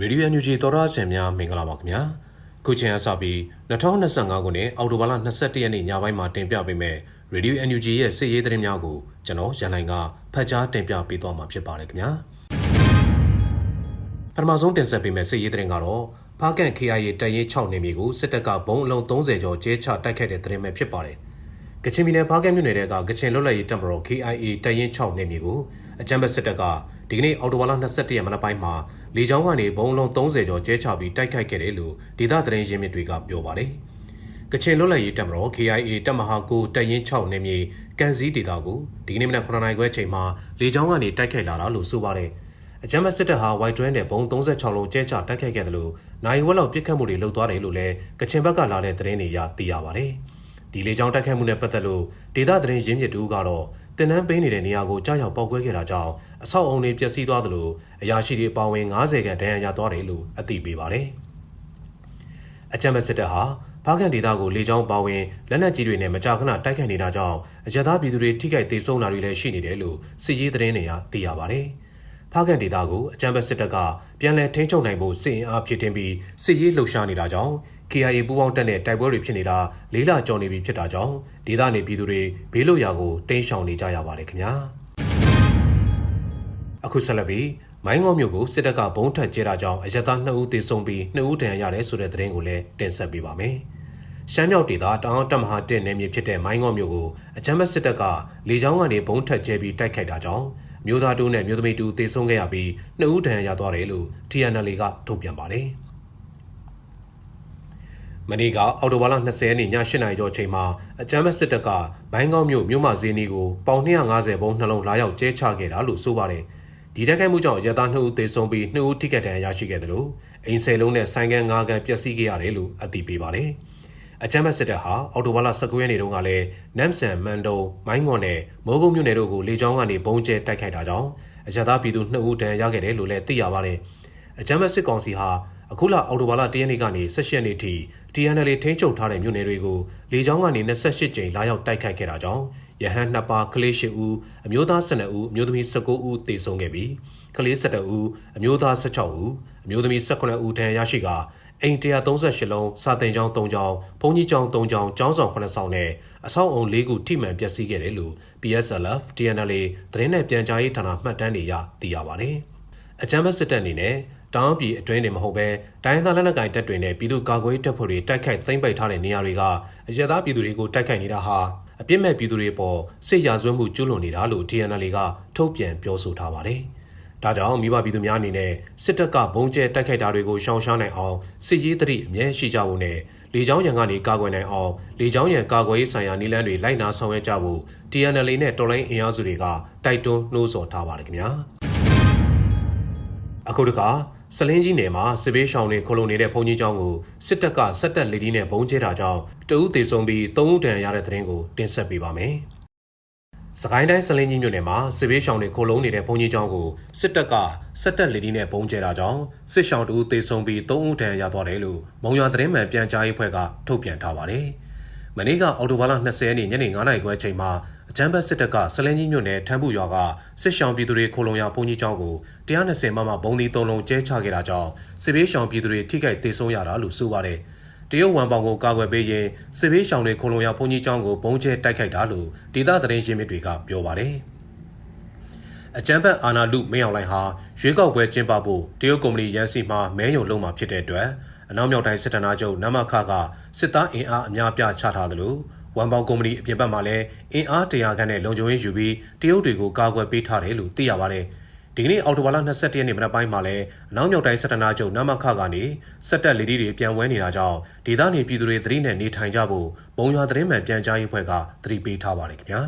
ရေဒီယို NUG သောရရှင်များမင်္ဂလာပါခင်ဗျာခုချိန်အစပြီး2025ခုနှစ်အောက်တိုဘာလ22ရက်နေ့ညပိုင်းမှာတင်ပြပေးမယ့်ရေဒီယို NUG ရဲ့စစ်ရေးသတင်းများကိုကျွန်တော်ရန်နိုင်ကဖတ်ကြားတင်ပြပေးသွားမှာဖြစ်ပါတယ်ခင်ဗျာပထမဆုံးတင်ဆက်ပေးမယ့်စစ်ရေးသတင်းကတော့ဖားကန် KIA တရင်6နေမြေကိုစစ်တပ်ကဘုံအလုံး30ကျော်ကျဲချတိုက်ခိုက်တဲ့သတင်းပဲဖြစ်ပါတယ်ကချင်ပြည်နယ်ဖားကန်မြို့နယ်ကကချင်လွတ်လပ်ရေးတပ်မတော် KIA တရင်6နေမြေကိုအကြမ်းဖက်စစ်တပ်ကဒီကနေ့အော်တိုဘာလ22ရက်မနက်ပိုင်းမှာ လေကြောင်းကနေဘုံလုံး30ကျော်ကျဲချပြီးတိုက်ခိုက်ခဲ့တယ်လို့ဒေသသတင်းရင်းမြစ်တွေကပြောပါတယ်။ကချင်လွတ်လပ်ရေးတပ်မတော် KIA တပ်မဟာ9တပ်ရင်း6နေမြေကန်စည်းဒေသကိုဒီကနေ့မနက်9:00နာရီခွဲချိန်မှာလေကြောင်းကနေတိုက်ခိုက်လာတာလို့ဆိုပါတယ်။အကြမ်းဖက်စစ်တပ်ဟာဝိုက်တွဲနဲ့ဘုံ36လုံးကျဲချတိုက်ခိုက်ခဲ့တယ်လို့နိုင်ဝက်လောက်ပြစ်ခတ်မှုတွေလုပ်သွားတယ်လို့လည်းကချင်ဘက်ကလာတဲ့သတင်းတွေရသိရပါတယ်။ ဒီလေကြောင်းတိုက်ခိုက်မှုနဲ့ပတ်သက်လို့ဒေသသတင်းရင်းမြစ်တူကတော့တင်နန်းပေးနေတဲ့နေရာကိုကြားရောက်ပောက်ကွဲခဲ့တာကြောင့်အဆောက်အုံတွေပျက်စီးသွားသလိုအရာရှိတွေပါဝင်90ခန့်ဒဏ်ရာရသွားတယ်လို့အသိပေးပါတယ်။အကြမ်းဖက်စစ်တပ်ဟာဖားကန်ဒေသကိုလေကြောင်းပါဝင်လက်နက်ကြီးတွေနဲ့မကြာခဏတိုက်ခိုက်နေတာကြောင့်အကြသားပြည်သူတွေထိခိုက်ဒေဆုံးတာတွေလည်းရှိနေတယ်လို့စစ်ရေးသတင်းတွေကသိရပါတယ်။ဖားကန်ဒေသကိုအကြမ်းဖက်စစ်တပ်ကပြန်လည်ထိန်းချုပ်နိုင်ဖို့စစ်အင်အားဖြစ်တင်ပြီးစစ်ရေးလှုပ်ရှားနေတာကြောင့် KIA ပူးပေါင်းတပ်နဲ့တိုက်ပွဲတွေဖြစ်နေတာလေးလကျော်နေပြီဖြစ်တာကြောင့်ဒေသနေပြည်သူတွေဘေးလွတ်ရာကိုတိမ်းရှောင်နေကြရပါတယ်ခင်ဗျာအခုဆက်လက်ပြီးမိုင်းငေါမြို့ကိုစစ်တပ်ကဘုံထပ်ကျဲတာကြောင့်အရသား2ဦးသေဆုံးပြီး2ဦးဒဏ်ရာရတယ်ဆိုတဲ့သတင်းကိုလည်းတင်ဆက်ပေးပါမယ်ရှမ်းမြောက်ဒေသတောင်တပ်မဟာ1နယ်မြေဖြစ်တဲ့မိုင်းငေါမြို့ကိုအကြမ်းဖက်စစ်တပ်ကလေကြောင်းကနေဘုံထပ်ကျဲပြီးတိုက်ခိုက်တာကြောင့်မျိုးသားတူနဲ့မျိုးသမီးတူသေဆုံးခဲ့ရပြီး2ဦးဒဏ်ရာရသွားတယ်လို့ TNL ကထုတ်ပြန်ပါတယ်။ မနေ့ကအော်တိုဘာလ20ရက်နေ့ည8နာရီကျော်ချိန်မှာအကြမ်းဖက်စစ်တပ်ကဘိုင်းကောင်းမြို့မြို့မဈေးနီကိုပေါင်250ဘုံနှလုံးလာရောက်ကျဲချခဲ့တာလို့ဆိုပါတယ်။ဒီတက်ခိုက်မှုကြောင့်ရတာ2ဦးသေဆုံးပြီး2ဦးထိခိုက်ဒဏ်ရာရရှိခဲ့တယ်လို့အိမ်ဆယ်လုံးနဲ့ဆိုင်ကန်9ကန်ပျက်စီးခဲ့ရတယ်လို့အသိပေးပါတယ်။အကြမ်းဖက်စစ်တပ်ဟာအော်တိုဘာလ19ရက်နေ့တုန်းကလည်းနမ်ဆန်မန်ဒုံမိုင်းငွန်နဲ့မိုးကုတ်မြို့နယ်တို့ကိုလေကြောင်းကနေဘုံကျဲတိုက်ခိုက်တာကြောင့်အကြသားပြည်သူ2ဦးဒဏ်ရာရခဲ့တယ်လို့လည်းသိရပါတယ်။အကြမ်းဖက်စစ်ကောင်စီဟာအခုလအောက်တိုဘာလ1ရက်နေ့ကနေ18ရက်နေ့ထိ TNL ထိန်းချုပ်ထားတဲ့မြို့နယ်တွေကိုလေကြောင်းကနေ28ကြိမ်လာရောက်တိုက်ခိုက်ခဲ့တာကြောင့်ရဟန်းနှစ်ပါးကလေး၈ဦးအမျိုးသား12ဦးအမျိုးသမီး19ဦးသေဆုံးခဲ့ပြီးကလေး17ဦးအမျိုးသား16ဦးအမျိုးသမီး18ဦးဒဏ်ရာရရှိကအိမ်138လုံးစာတင်ကျောင်း3ကျောင်းဘုံကြီးကျောင်း3ကျောင်းကျောင်းဆောင်9ဆောင်နဲ့အဆောက်အုံ၄ခုထိမှန်ပျက်စီးခဲ့တယ်လို့ PSLF TNL သတင်းနဲ့ပြန်ကြားရေးဌာနမှတ်တမ်းတွေရသိရပါတယ်။အကြမ်းဖက်စစ်တပ်အနေနဲ့ တောင်ပြည်အတွင်းနေမဟုတ်ပဲတိုင်းသားလက်နက်ကိုင်တပ်တွေနဲ့ပြည်သူ့ကာကွယ်တပ်ဖွဲ့တွေတိုက်ခိုက်သိမ်းပိုက်ထားတဲ့နေရာတွေကအရသာပြည်သူတွေကိုတိုက်ခိုက်နေတာဟာအပြစ်မဲ့ပြည်သူတွေပေါ်စစ်ရာဇဝတ်မှုကျူးလွန်နေတာလို့ TNL ကထုတ်ပြန်ပြောဆိုထားပါတယ်။ဒါကြောင့်မိဘပြည်သူများအနေနဲ့စစ်တပ်ကဘုံကျဲတိုက်ခိုက်တာတွေကိုရှောင်ရှားနိုင်အောင်စစ်ရေးသတိအမြဲရှိကြဖို့နဲ့လေကြောင်းရန်ကနေကာကွယ်နိုင်အောင်လေကြောင်းရန်ကာကွယ်ရေးဆိုင်ရာနည်းလမ်းတွေလိုက်နာဆောင်ရွက်ကြဖို့ TNL နဲ့တော်လိုင်းအင်အားစုတွေကတိုက်တွန်းနှိုးဆော်ထားပါတယ်ခင်ဗျာအခုတခါ စလင်းကြီးနယ်မှာစစ်ဘေးရှောင်တွေခလုံးနေတဲ့ဘုံကြီးကျောင်းကိုစစ်တပ်ကစက်တက်လေဒီနဲ့ဘုံကျဲတာကြောင့်တအုပ်သေးဆုံးပြီးသုံးဦးတန်ရတဲ့တဲ့ရင်ကိုတင်ဆက်ပေးပါမယ်။စကိုင်းတိုင်းစလင်းကြီးမြို့နယ်မှာစစ်ဘေးရှောင်တွေခလုံးနေတဲ့ဘုံကြီးကျောင်းကိုစစ်တပ်ကစက်တက်လေဒီနဲ့ဘုံကျဲတာကြောင့်စစ်ရှောင်တအုပ်သေးဆုံးပြီးသုံးဦးတန်ရသွားတယ်လို့မုံရွာသတင်းမှန်ပြန်ကြားရေးဖွဲ့ကထုတ်ပြန်ထားပါတယ်။မနေ့ကအော်တိုဘာလ20ရက်နေ့ညနေ9:00နာရီခွဲအချိန်မှာ အကြမ်းဖက်စစ်တပ်ကဆလင်းကြီးမြို့နယ်ထမ်းပူရွာကစစ်ရှောင်ပြည်သူတွေခိုလုံရဘုံကြီးကျောင်းကို120မမဘုံဒီ၃လုံးကျဲချခဲ့တာကြောင့်စစ်ဘေးရှောင်ပြည်သူတွေထိခိုက်ဒေဆုံးရတာလို့ဆိုပါတယ်။တရုတ်ဝန်ပေါင်ကိုကာကွယ်ပေးရင်စစ်ဘေးရှောင်တွေခိုလုံရဘုံကြီးကျောင်းကိုဘုံကျဲတိုက်ခိုက်တာလို့ဒေသသတင်းရင်းမြစ်တွေကပြောပါတယ်။အကြမ်းဖက်အာဏာလုမင်းအောင်လှိုင်ဟာရွေးကောက်ပွဲကျင်းပဖို့တရုတ်ကုမ္ပဏီရန်စီမှာမဲယုံလုံးမှာဖြစ်တဲ့အတွက်အနောက်မြောက်တိုင်းစစ်တပ်နာချုပ်နမခကစစ်သားအင်အားအများပြချထားသလို ဝန်ပေါင်ကုမ္ပဏီအပြင်ဘက်မှာလည်းအင်အားတရာခန့်နဲ့လုံခြုံရေးယူပြီးတရုတ်တွေကိုကာကွယ်ပေးထားတယ်လို့သိရပါတယ်။ဒီကနေ့အော်တိုဘာလ22ရက်နေ့မနက်ပိုင်းမှာလည်းအနောက်မြောက်တိုင်းစစ်တပ်နာချုပ်နမခကနေစက်တက်လီဒီတွေပြန်ဝဲနေတာကြောင့်ဒေသနေပြည်သူတွေသတိနဲ့နေထိုင်ကြဖို့ဘုံရွာသတင်းမှန်ပြန်ကြားရေးဖွဲ့ကသတိပေးထားပါတယ်ခင်ဗျာ။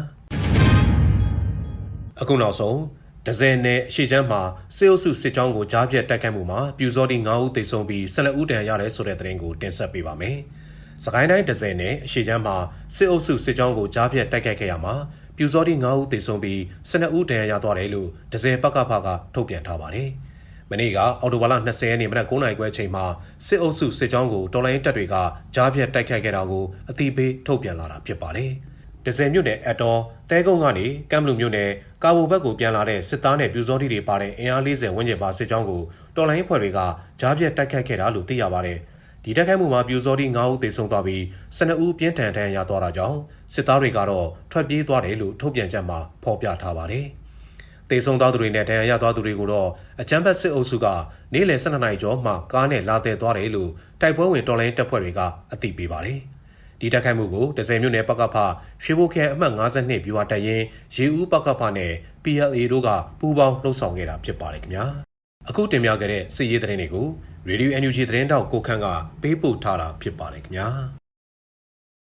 အခုနောက်ဆုံးဒဇယ်နယ်အရှိချမ်းမှာစေအုပ်စုစစ်ကြောင်းကိုကြားပြတ်တိုက်ခိုက်မှုမှာပြူစောတိ9ဦးသေဆုံးပြီး12ဦးဒဏ်ရာရတယ်ဆိုတဲ့သတင်းကိုတင်ဆက်ပေးပါမယ်။ စကိုင်းတိုင်းဒဇယ်နယ်အရှိချမ်းမှာစစ်အုပ်စုစစ်ကြောင်းကိုကြားပြတ်တိုက်ခိုက်ခဲ့ရမှာပြူစောတိ9ဦးသေဆုံးပြီး12ဦးဒဏ်ရာရသွားတယ်လို့ဒဇယ်ပကဖကထုတ်ပြန်ထားပါတယ်။မနေ့ကအော်တိုဘာလ20ရက်နေ့မနက်9:00နာရီခွဲအချိန်မှာစစ်အုပ်စုစစ်ကြောင်းကိုတော်လိုင်းတပ်တွေကကြားပြတ်တိုက်ခိုက်ခဲ့တာကိုအတိပေးထုတ်ပြန်လာတာဖြစ်ပါတယ်။ဒဇယ်မြို့နယ်အတော်တဲကုန်းကနေကမ်ဘလူမြို့နယ်ကာဘူဘက်ကိုပြန်လာတဲ့စစ်သားနဲ့ပြူစောတိတွေပါတဲ့အင်အား40ဝန်းကျင်ပါစစ်ကြောင်းကိုတော်လိုင်းအဖွဲ့တွေကကြားပြတ်တိုက်ခတ်ခဲ့တာလို့သိရပါတယ်။ ဒီတိုက်ခိုက်မှုမှာပြူစောတိ9ဦးသေဆုံးသွားပြီး12ဦးပြင်းထန်ဒဏ်ရာရသွားတာကြောင့်စစ်သားတွေကတော့ထွက်ပြေးသွားတယ်လို့ထုတ်ပြန်ချက်မှာဖော်ပြထားပါတယ်။တေဆုံးသွားသူတွေနဲ့ဒဏ်ရာရသွားသူတွေကိုတော့အကြမ်းဖက်စစ်အုပ်စုကနေ့လယ်12နာရီကျော်မှကားနဲ့လာတဲ့သွားတယ်လို့တိုက်ပွဲဝင်တော်လိုင်းတပ်ဖွဲ့တွေကအသိပေးပါတယ်။ဒီတိုက်ခိုက်မှုကိုဒဇယ်မြို့နယ်ပကဖရွှေဘိုခရိုင်အမှတ်52ဗျူဟာတပ်ရင်းရေဦးပကဖနဲ့ PLA တို့ကပူးပေါင်းလှုပ်ဆောင်ခဲ့တာဖြစ်ပါတယ်ခင်ဗျာ။ အခုတင်ပြခဲ့တဲ့စစ်ရေးသတင်းတွေကို Radio NUG သတင်းတောက်ကိုခန့်ကပေးပို့ထားတာဖြစ်ပါတယ်ခင်ဗျာ။